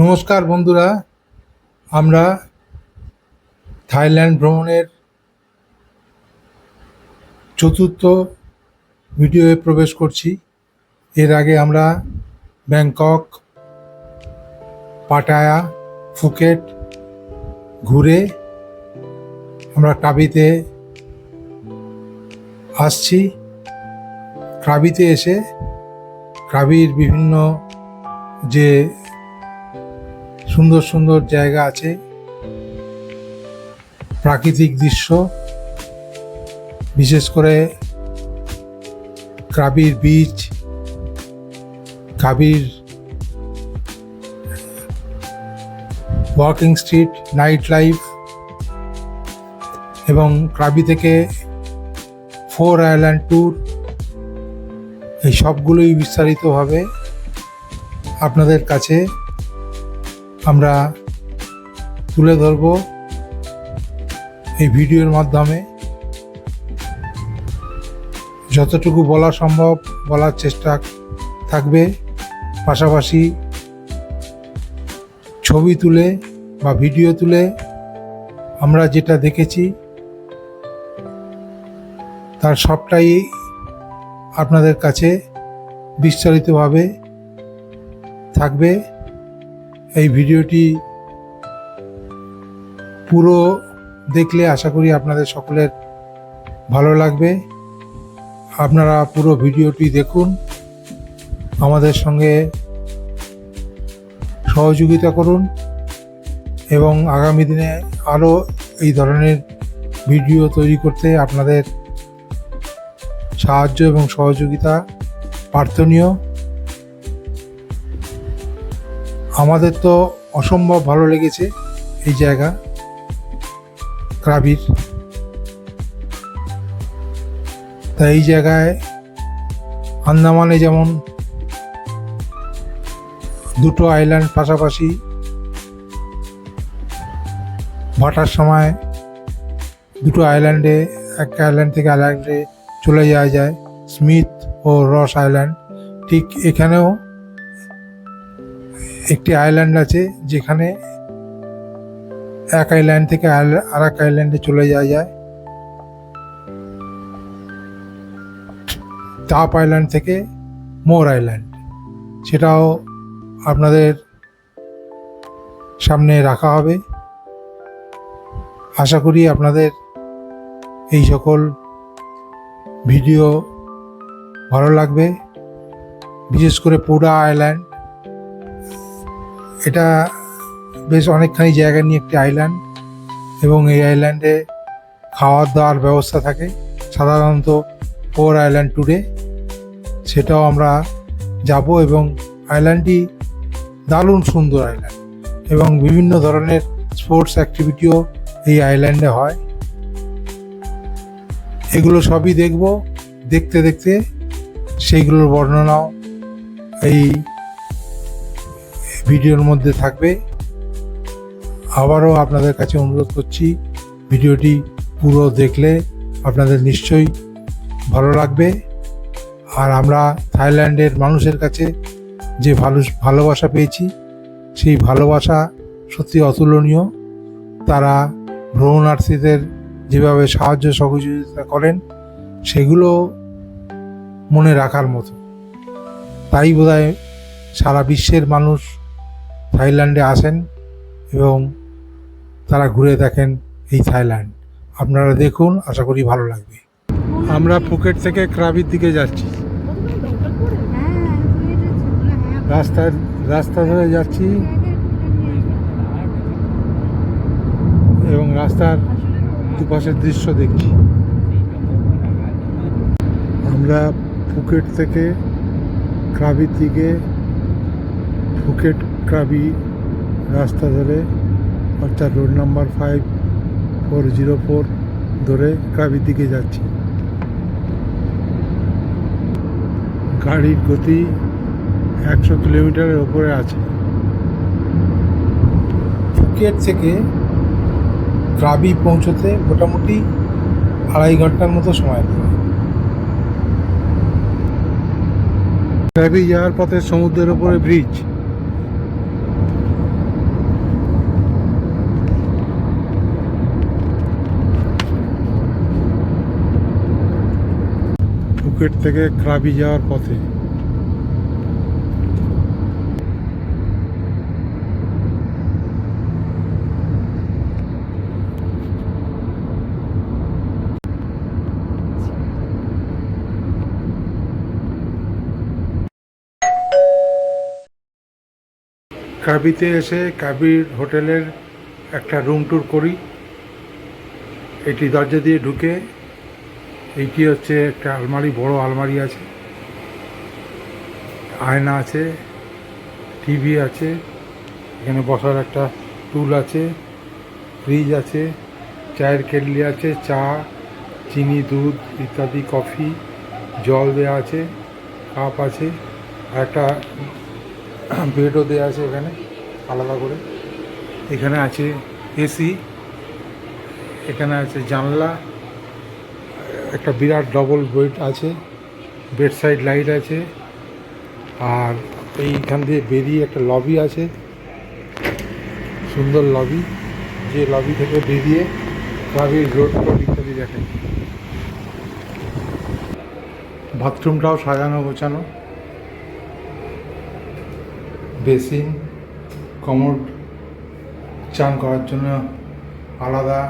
নমস্কার বন্ধুরা, আমরা থাইল্যান্ড ভ্রমণের চতুর্থ ভিডিওয়ে প্রবেশ করছি। এর আগে আমরা ব্যাংকক, পাটায়া, ফুকেট ঘুরে আমরা কাবিতে আসছি। ক্রাবিতে এসে ক্রাবির বিভিন্ন যে সুন্দর সুন্দর জায়গা আছে। প্রাকৃতিক দৃশ্য, বিশেষ করে ক্রাবির বিচ, কাবির ওয়াকিং স্ট্রিট নাইট লাইফ এবং ক্রাবি থেকে ফোর আইল্যান্ড ট্যুর এই সবগুলোই বিস্তারিতভাবে আপনাদের কাছে আমরা তুলে ধরব এই ভিডিওর মাধ্যমে। যতটুকু বলা সম্ভব, বলার চেষ্টা থাকবে। পাশাপাশি ছবি তুলে বা ভিডিও তুলে আমরা যেটা দেখেছি, তার সবটাই আপনাদের কাছে বিস্তারিতভাবে থাকবে। এই ভিডিওটি পুরো দেখলে আশা করি আপনাদের সকলের ভালো লাগবে। আপনারা পুরো ভিডিওটি দেখুন, আমাদের সঙ্গে সহযোগিতা করুন এবং আগামী দিনে আরও এই ধরনের ভিডিও তৈরি করতে আপনাদের সাহায্য এবং সহযোগিতা প্রার্থনীয় আমাদের তো অসম্ভব ভালো লেগেছে এই জায়গা, ক্রাবির। তা এই জায়গায় আন্দামানে যেমন দুটো আইল্যান্ড পাশাপাশি ভাটার সময় দুটো আইল্যান্ডে এক আইল্যান্ড থেকে আইল্যান্ডে চলে যাওয়া যায়, স্মিথ ও রস আইল্যান্ড ঠিক এখানেও একটি আইল্যান্ড আছে যেখানে এক আইল্যান্ড থেকে আর এক আইল্যান্ডে চলে যাওয়া যায়। টাপ আইল্যান্ড থেকে মোর আইল্যান্ড সেটাও আপনাদের সামনে রাখা হবে। আশা করি আপনাদের এই সকল ভিডিও ভালো লাগবে। বিশেষ করে পোডা আইল্যান্ড এটা বেশ অনেকখানি জায়গা নিয়ে একটি আইল্যান্ড এবং এই আইল্যান্ডে খাওয়ার দাওয়ার ব্যবস্থা থাকে। সাধারণত ফোর আইল্যান্ড ট্যুরে সেটাও আমরা যাব এবং আইল্যান্ডটি দারুণ সুন্দর আইল্যান্ড এবং বিভিন্ন ধরনের স্পোর্টস অ্যাক্টিভিটিও এই আইল্যান্ডে হয়। এগুলো সবই দেখব। দেখতে দেখতে সেইগুলোর বর্ণনাও এই ভিডিওর মধ্যে থাকবে। আবারও আপনাদের কাছে অনুরোধ করছি, ভিডিওটি পুরো দেখলে আপনাদের নিশ্চয়ই ভালো লাগবে। আর আমরা থাইল্যান্ডের মানুষের কাছে যে ভালো, ভালোবাসা পেয়েছি, সেই ভালোবাসা সত্যি অতুলনীয়। তারা ভ্রমণার্থীদের যেভাবে সাহায্য সহযোগিতা করেন, সেগুলো মনে রাখার মতো। তাই বোধহয় সারা বিশ্বের মানুষ থাইল্যান্ডে আসেন এবং তারা ঘুরে দেখেন এই থাইল্যান্ড। আপনারা দেখুন, আশা করি ভালো লাগবে। আমরা ফুকেট থেকে ক্রাবির দিকে যাচ্ছি। রাস্তার, রাস্তা ধরে যাচ্ছি। এবং রাস্তার দুপাশের দৃশ্য দেখছি। আমরা ফুকেট থেকে ক্রাবির দিকে ফুকেট ক্রাবি রাস্তা ধরে, অর্থাৎ road number five four zero four ধরে ক্রাবির দিকে যাচ্ছি। গাড়ির গতি একশো কিলোমিটারের ওপরে আছে। ফুকেট থেকে ক্রাবি পৌঁছতে মোটামুটি আড়াই ঘণ্টার মতো সময় লাগে ক্রাবি যাওয়ার পথে সমুদ্রের ওপরে ব্রিজ ফুকেট থেকে ক্রাবি যাওয়ার পথে। কাবিতে এসে কাবির হোটেলের একটা রুম ট্যুর করি। এটি দরজা দিয়ে ঢুকে এইটি হচ্ছে? একটা আলমারি, বড় আলমারি আছে। আয়না আছে টিভি আছে, এখানে বসার একটা টুল আছে, ফ্রিজ আছে, চায়ের কেটলি আছে, চা, চিনি, দুধ ইত্যাদি, কফি, জল দেওয়া আছে, কাপ আছে, আর একটা বেডও দেওয়া আছে এখানে, আলাদা করে। এখানে আছে এসি, এখানে আছে জানলা একটা বিরাট ডবল বেড আছে বেড সাইড লাইট আছে, আর এইখান দিয়ে বেরিয়ে একটা লবি আছে, সুন্দর লবি যে লবি থেকে বেরিয়ে ক্লাবের রোড রোড ইত্যাদি দেখেন। বাথরুমটাও সাজানো গোছানো, বেসিন, কমোড, চান করার জন্য আলাদা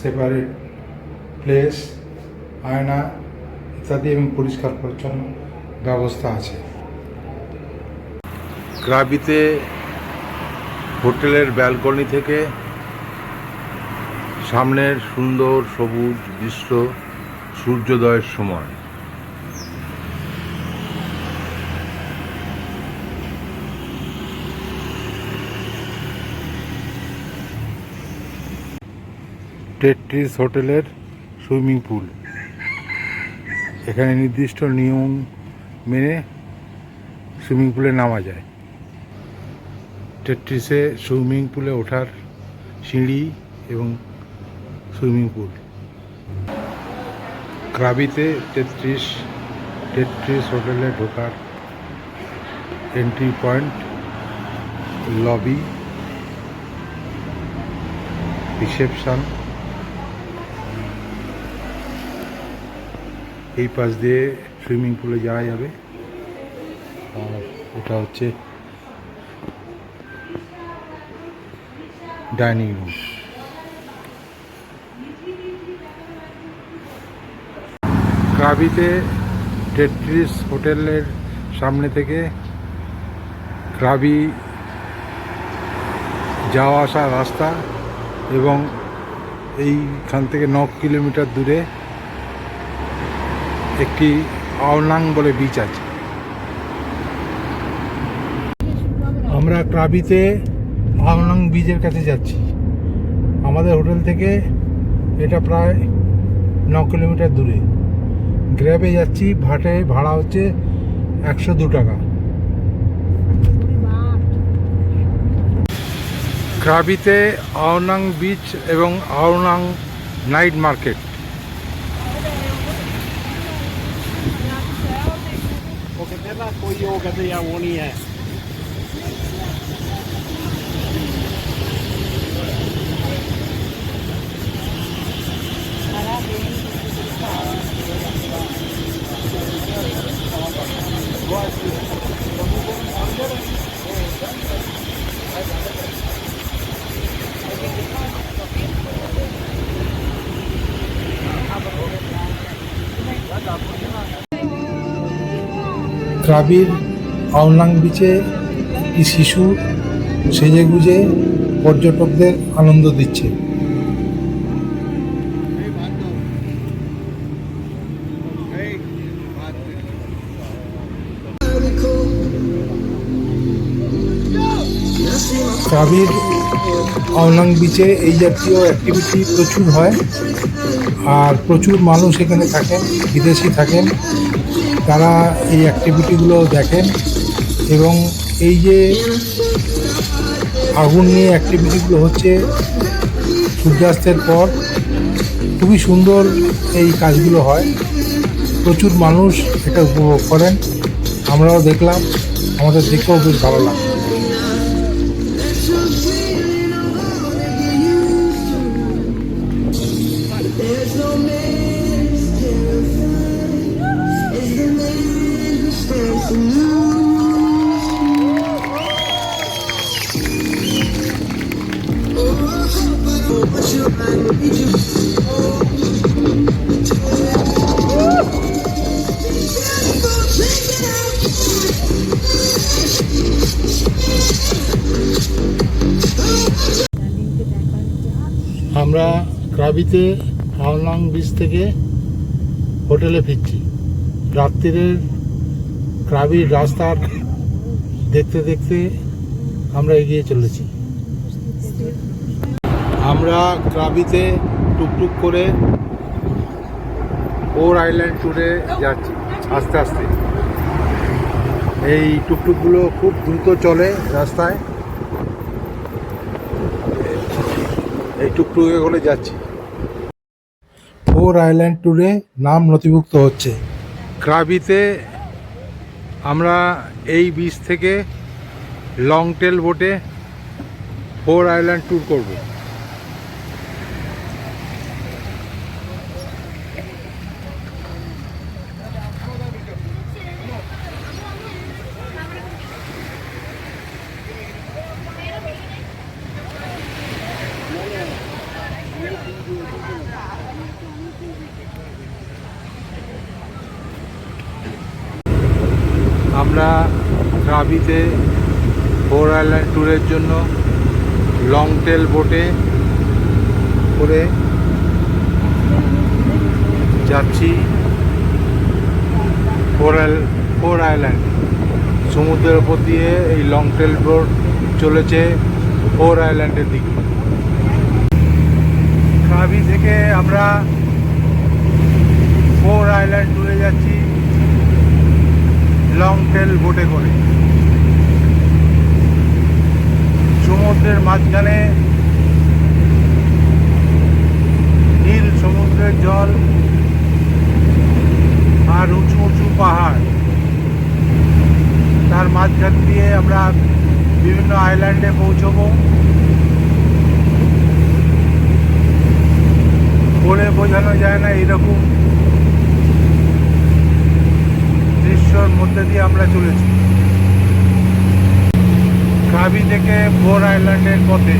সেপারেট প্লেস আয়না ইত্যাদি এবং পরিষ্কার পরিচ্ছন্ন ব্যবস্থা আছে। ক্রাবিতে হোটেলের ব্যালকনি থেকে সামনের সুন্দর সবুজ দৃশ্য সূর্যোদয়ের সময়। টেট্রিস হোটেলের সুইমিং পুল। এখানে নির্দিষ্ট নিয়ম মেনে সুইমিং পুলে নামা যায়। টেট্রিসে সুইমিং পুলে ওঠার সিঁড়ি এবং সুইমিং পুল। ক্রাবিতে তেত্রিশ তেত্রিশ হোটেলে ঢোকার এন্ট্রি পয়েন্ট লবি রিসেপশন এই পাশ দিয়ে সুইমিং পুলে যাওয়া যাবে আর এটা হচ্ছে ডাইনিং রুম। ক্রাবিতে টেট্রিস হোটেলের সামনে থেকে ক্রাবি যাওয়া আসা রাস্তা এবং এইখান থেকে ন কিলোমিটার দূরে একটি আওনাং বলে বিচ আছে। আমরা ক্রাবিতে আওনাং বিচের কাছে যাচ্ছি। আমাদের হোটেল থেকে এটা প্রায় ন কিলোমিটার দূরে। গ্র্যাবে যাচ্ছি, ভাটে ভাড়া হচ্ছে একশো দু টাকা। ক্রাবিতে আওনাং বিচ এবং আওনাং নাইট মার্কেট। tela कोई वो कहते या वो नहीं है ক্রাবির আওনাং বিচে একটি শিশু সেজে গুজে পর্যটকদের আনন্দ দিচ্ছে। ক্রাবির আওনাং বিচে এই জাতীয় অ্যাক্টিভিটি প্রচুর হয়, আর প্রচুর মানুষ এখানে থাকেন, বিদেশি থাকেন। তারা এই অ্যাক্টিভিটিগুলো দেখেন এবং এই যে আগুন নিয়ে অ্যাক্টিভিটিগুলো হচ্ছে সূর্যাস্তের পর, খুবই সুন্দর এই কাজগুলো হয়। প্রচুর মানুষ এটা উপভোগ করেন। আমরাও দেখলাম, আমাদের দেখেও বেশ ভালো লাগল। ক্রাবিতে হাওলাং বিচ থেকে হোটেলে ফিরছি। রাত্রিরের ক্রাবির রাস্তার দেখতে দেখতে আমরা এগিয়ে চলেছি। আমরা ক্রাবিতে টুকটুক করে ওর আইল্যান্ড ট্যুরে যাচ্ছি, আস্তে আস্তে। এই টুকটুকগুলো খুব দ্রুত চলে রাস্তায়। এই টুকটুকে করে যাচ্ছি। ফোর আইল্যান্ড ট্যুরে নাম নথিভুক্ত হচ্ছে। ক্রাবিতে আমরা এই বিচ থেকে লং টেল বোটে ফোর আইল্যান্ড ট্যুর করব। আমরা ক্রাবিতে ফোর আইল্যান্ড ট্যুরের জন্য লং টেল বোটে করে যাচ্ছি ফোর আইল ফোর আইল্যান্ড সমুদ্রের উপর দিয়ে এই লং টেল বোট চলেছে ফোর আইল্যান্ডের দিকে। ক্রাবি থেকে আমরা ফোর আইল্যান্ড লং টেল বোটে করে। সমুদ্রের মাঝখানে নীল সমুদ্রের জল আর উঁচু উঁচু পাহাড়। তার মাঝখান দিয়ে আমরা বিভিন্ন আইল্যান্ডে পৌঁছবো। বলে বোঝানো যায় না এরকম দৃশ্যর মধ্যে দিয়ে আমরা চলেছি। খাবি থেকে ফোর আইল্যান্ডের পথে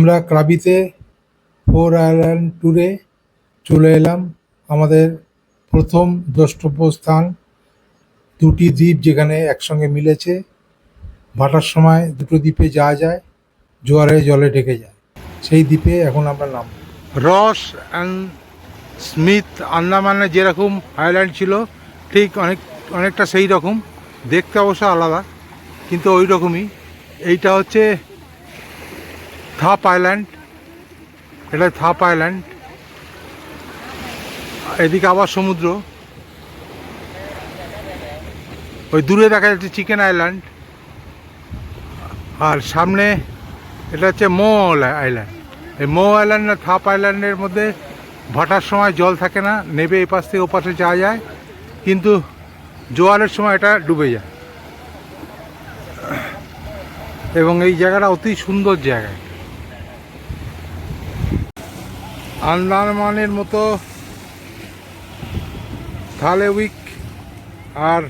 আমরা ক্রাবিতে ফোর আইল্যান্ড ট্যুরে চলে এলাম। আমাদের প্রথম দ্রষ্টব্য স্থান দুটি দ্বীপ যেখানে একসঙ্গে মিলেছে। ভাটার সময় দুটো দ্বীপে যাওয়া যায়, জোয়ারে জলে ঢেকে যায়। সেই দ্বীপে এখন আমরা নাম রস অ্যান্ড স্মিথ আন্দামানে যেরকম আইল্যান্ড ছিল, ঠিক অনেক, অনেকটা সেই রকম। দেখতে অবশ্য আলাদা, কিন্তু ওই রকমই। এইটা হচ্ছে থাপ আইল্যান্ড এটা থাপ আইল্যান্ড এদিকে আবার সমুদ্র। ওই দূরে দেখা যাচ্ছে চিকেন আইল্যান্ড আর সামনে এটা হচ্ছে মো আইল্যান্ড এই মো আইল্যান্ড আর থাপ আইল্যান্ডের মধ্যে ভাটার সময় জল থাকে না, নেবে এই পাশ থেকে ও পাশে যাওয়া যায়। কিন্তু জোয়ারের সময় এটা ডুবে যায়। এবং এই জায়গাটা অতি সুন্দর জায়গা। আন্দামানের মতো থালেউইক আর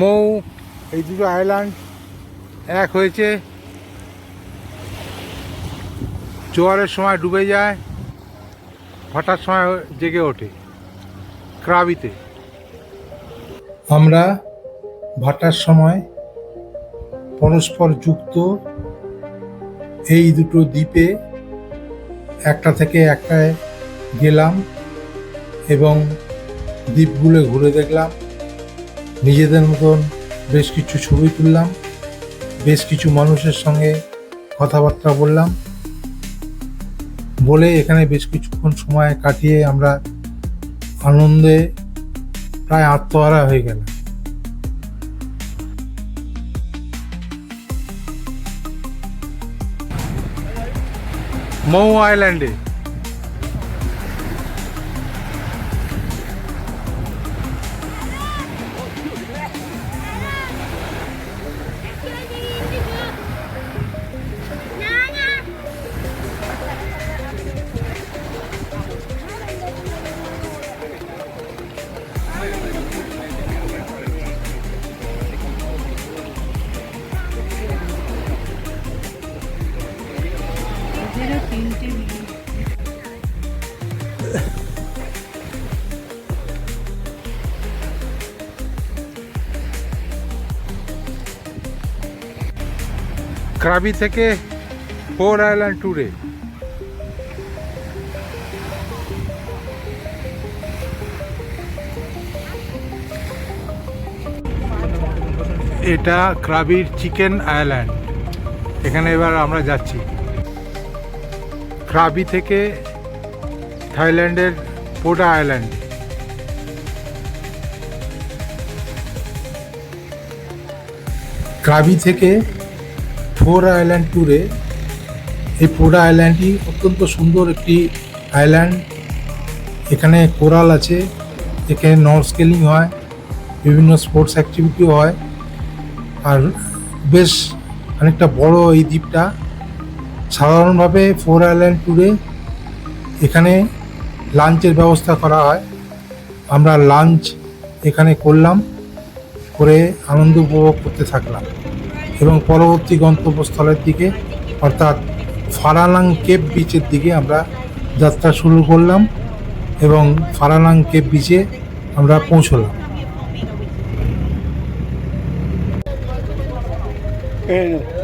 মৌ, এই দুটো আইল্যান্ড এক হয়েছে। জোয়ারের সময় ডুবে যায় ভাটার সময় জেগে ওঠে ক্রাবিতে। আমরা ভাটার সময় পরস্পর যুক্ত এই দুটো দ্বীপে, একটা থেকে একটায় গেলাম এবং দ্বীপগুলো ঘুরে দেখলাম। নিজেদের মতন বেশ কিছু ছবি তুললাম, বেশ কিছু মানুষের সঙ্গে কথাবার্তা বললাম। বলে এখানে বেশ কিছুক্ষণ সময় কাটিয়ে আমরা আনন্দে প্রায় আত্মহারা হয়ে গেল মৌ আইল্যান্ডে। ক্রাবি থেকে ফোর আইল্যান্ড ট্যুরে এটা ক্রাবির চিকেন আইল্যান্ড এখানে এবার আমরা যাচ্ছি। ক্রাবি থেকে থাইল্যান্ডের পোডা আইল্যান্ড ক্রাবি থেকে ফোর আইল্যান্ড ট্যুরে এই পোডা আইল্যান্ডটি অত্যন্ত সুন্দর একটি আইল্যান্ড। এখানে কোরাল আছে, এখানে নর স্কেলিং হয়, বিভিন্ন স্পোর্টস অ্যাক্টিভিটিও হয়। আর বেশ অনেকটা বড় এই দ্বীপটা। সাধারণভাবে ফোর আইল্যান্ড ট্যুরে এখানে লাঞ্চের ব্যবস্থা করা হয়। আমরা লাঞ্চ এখানে করলাম, করে আনন্দ উপভোগ করতে থাকলাম। এবং পরবর্তী গন্তব্যস্থলের দিকে, অর্থাৎ ফারালাং কেপ বিচের দিকে আমরা যাত্রা শুরু করলাম এবং ফারালাং কেপ বিচে আমরা পৌঁছলাম। এখান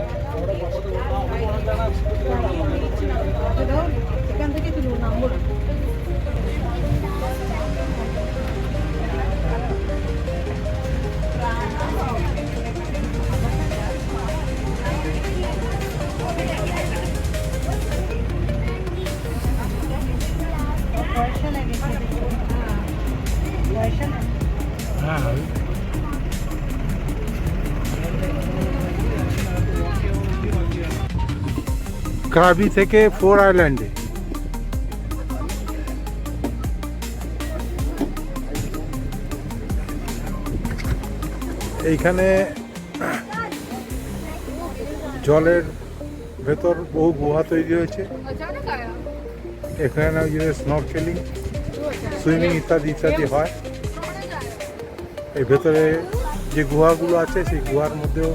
ক্রাবি থেকে ফোর আইল্যান্ডে। এইখানে জলের ভেতর বহু গুহা তৈরি হয়েছে। এখানে স্নরকেলিং সুইমিং ইত্যাদি ইত্যাদি হয়। এই ভেতরে যে গুহাগুলো আছে, সেই গুহার মধ্যেও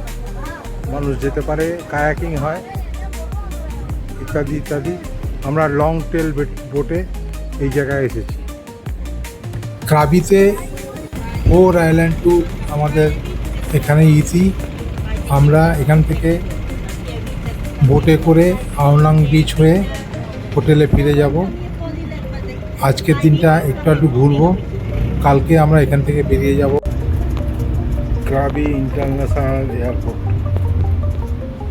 মানুষ যেতে পারে। কায়াকিং হয়। ইত্যাদি ইত্যাদি, আমরা লং টেল বোটে এই জায়গায় এসেছি। ক্রাবিতে ফোর আইল্যান্ড ট্যুর আমাদের এখানে ইতি, আমরা এখান থেকে বোটে করে আওনাং বিচ হয়ে হোটেলে ফিরে যাব। আজকের দিনটা একটু একটু ঘুরবো, কালকে আমরা এখান থেকে বেরিয়ে যাব। ক্রাবি ইন্টারন্যাশনাল এয়ারপোর্ট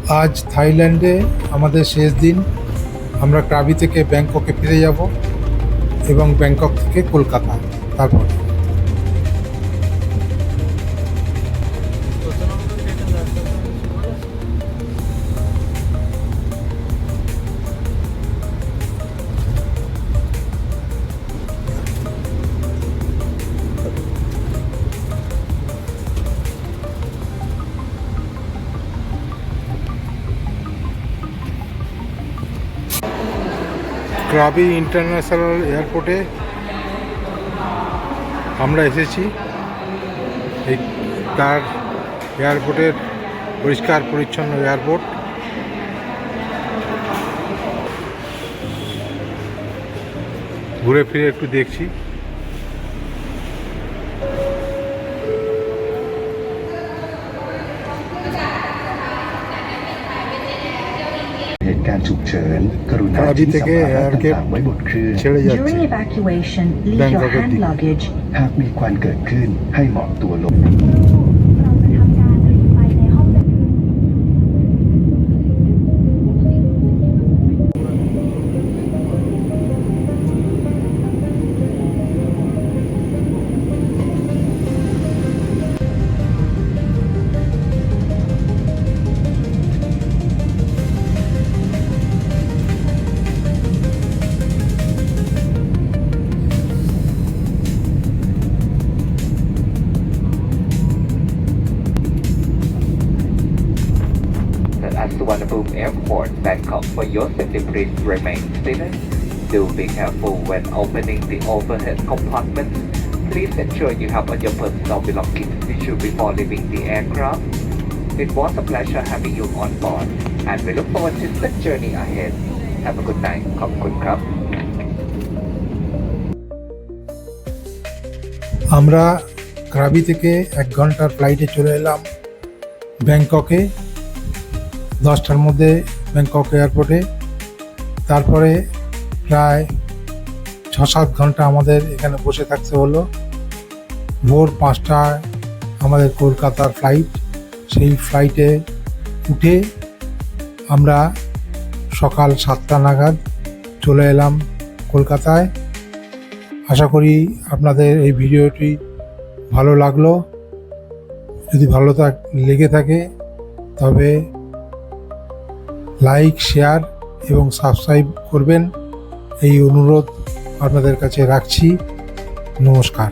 আজ থাইল্যান্ডে আমাদের শেষ দিন। আমরা ক্রাবি থেকে ব্যাংককে ফিরে যাব এবং ব্যাংকক থেকে কলকাতা, তারপর। ক্রাবি ইন্টারন্যাশনাল এয়ারপোর্টে আমরা এসেছি। এই তার এয়ারপোর্টের পরিষ্কার পরিচ্ছন্ন এয়ারপোর্ট। ঘুরে ফিরে একটু দেখছি। การฉุกเฉินกรุณาทิ้งสัมภาระต่างๆไว้บนเครื่อง During evacuation leave your hand luggage หากมีควันเกิดขึ้นให้หมอบตัวลง at Suvarnabhumi Airport, Bangkok. For your safety, please remain seated. Do be careful when opening the overhead compartments. Please ensure you have all your personal belongings with you before leaving the aircraft. It was a pleasure having you on board, and we look forward to the journey ahead. Have a good night. ขอบคุณครับ আমরা Krabi থেকে এক ঘন্টার ফ্লাইটে চলে এলাম ব্যাংককে দশটার মধ্যে ব্যাংকক এয়ারপোর্টে। তারপরে প্রায় ছ সাত ঘণ্টা আমাদের এখানে বসে থাকতে হলো। ভোর পাঁচটায় আমাদের কলকাতার ফ্লাইট সেই ফ্লাইটে উঠে আমরা সকাল সাতটা নাগাদ চলে এলাম কলকাতায়। আশা করি আপনাদের এই ভিডিওটি ভালো লাগল। যদি ভালো লেগে থাকে, তবে লাইক শেয়ার এবং সাবস্ক্রাইব করবেন। এই অনুরোধ আপনাদের কাছে রাখছি। নমস্কার।